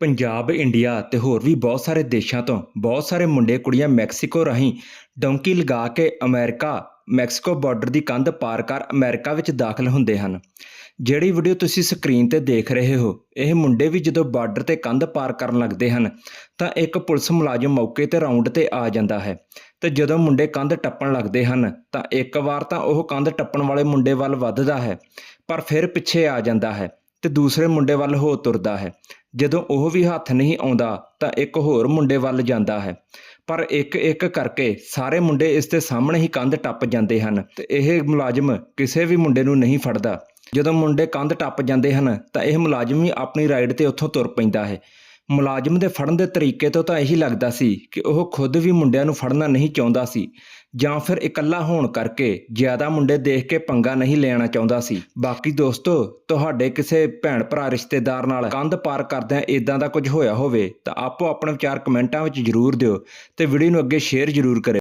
Punjab, India ਤੇ ਹੋਰ ਵੀ ਬਹੁਤ ਸਾਰੇ ਦੇਸ਼ਾਂ ਤੋਂ ਬਹੁਤ ਸਾਰੇ ਮੁੰਡੇ ਕੁੜੀਆਂ ਮੈਕਸੀਕੋ ਰਾਹੀਂ ਡੌਂਕੀ ਲਗਾ ਕੇ ਅਮਰੀਕਾ, ਮੈਕਸੀਕੋ ਬਾਰਡਰ ਦੀ ਕੰਧ ਪਾਰ ਕਰ ਅਮਰੀਕਾ ਵਿੱਚ ਦਾਖਲ ਹੁੰਦੇ ਹਨ। ਜਿਹੜੀ ਵੀਡੀਓ ਤੁਸੀਂ ਸਕਰੀਨ ਤੇ ਦੇਖ ਰਹੇ ਹੋ, ਇਹ ਮੁੰਡੇ ਵੀ ਜਦੋਂ ਬਾਰਡਰ ਤੇ ਕੰਧ ਪਾਰ ਕਰਨ ਲੱਗਦੇ ਹਨ, ਤਾਂ ਇੱਕ ਪੁਲਿਸ ਮੁਲਾਜ਼ਮ ਮੌਕੇ ਤੇ ਰਾਉਂਡ ਤੇ ਆ ਜਾਂਦਾ ਹੈ ਤੇ ਜਦੋਂ ਮੁੰਡੇ ਕੰਧ ਟੱਪਣ ਲੱਗਦੇ ਹਨ, ਤਾਂ ਇੱਕ ਵਾਰ ਤਾਂ ਉਹ ਕੰਧ ਟੱਪਣ ਵਾਲੇ ਮੁੰਡੇ ਵੱਲ ਵੱਧਦਾ ਹੈ, ਪਰ ਫਿਰ ਪਿੱਛੇ ਆ ਜਾਂਦਾ ਹੈ ਤੇ ਦੂਸਰੇ ਮੁੰਡੇ ਵੱਲ ਹੋ ਤੁਰਦਾ ਹੈ। ਜਦੋਂ ਉਹ ਵੀ ਹੱਥ ਨਹੀਂ ਆਉਂਦਾ ਤਾਂ ਇੱਕ ਹੋਰ ਮੁੰਡੇ ਵੱਲ ਜਾਂਦਾ ਹੈ। ਪਰ ਇੱਕ ਇੱਕ ਕਰਕੇ ਸਾਰੇ ਮੁੰਡੇ ਇਸ ਦੇ ਸਾਹਮਣੇ ਹੀ ਕੰਧ ਟੱਪ ਜਾਂਦੇ ਹਨ ਤੇ ਇਹ ਮੁਲਾਜ਼ਮ ਕਿਸੇ ਵੀ ਮੁੰਡੇ ਨੂੰ ਨਹੀਂ ਫੜਦਾ। ਜਦੋਂ ਮੁੰਡੇ ਕੰਧ ਟੱਪ ਜਾਂਦੇ ਹਨ ਤਾਂ ਇਹ ਮੁਲਾਜ਼ਮ ਵੀ ਆਪਣੀ ਰਾਈਡ ਤੇ ਉੱਥੋਂ ਤੁਰ ਪੈਂਦਾ ਹੈ। ਮੁਲਾਜ਼ਮ ਦੇ ਫੜਨ ਦੇ ਤਰੀਕੇ ਤੋਂ ਤਾਂ ਇਹੀ ਲੱਗਦਾ ਸੀ ਕਿ ਉਹ ਖੁਦ ਵੀ ਮੁੰਡਿਆਂ ਨੂੰ ਫੜਨਾ ਨਹੀਂ ਚਾਹੁੰਦਾ ਸੀ, ਜਾਂ ਫਿਰ ਇਕੱਲਾ ਹੋਣ ਕਰਕੇ ਜ਼ਿਆਦਾ ਮੁੰਡੇ ਦੇਖ ਕੇ ਪੰਗਾ ਨਹੀਂ ਲੈਣਾ ਚਾਹੁੰਦਾ ਸੀ। ਬਾਕੀ ਦੋਸਤੋ, ਤੁਹਾਡੇ ਕਿਸੇ ਭੈਣ ਭਰਾ ਰਿਸ਼ਤੇਦਾਰ ਨਾਲ ਕੰਧ ਪਾਰ ਕਰਦਿਆਂ ਇਦਾਂ ਦਾ ਕੁਝ ਹੋਇਆ ਹੋਵੇ, ਤਾਂ ਆਪੋ ਆਪਣੇ ਵਿਚਾਰ ਕਮੈਂਟਾਂ ਵਿੱਚ ਜ਼ਰੂਰ ਦਿਓ ਤੇ ਵੀਡੀਓ ਨੂੰ ਅੱਗੇ ਸ਼ੇਅਰ ਜ਼ਰੂਰ ਕਰਿਓ।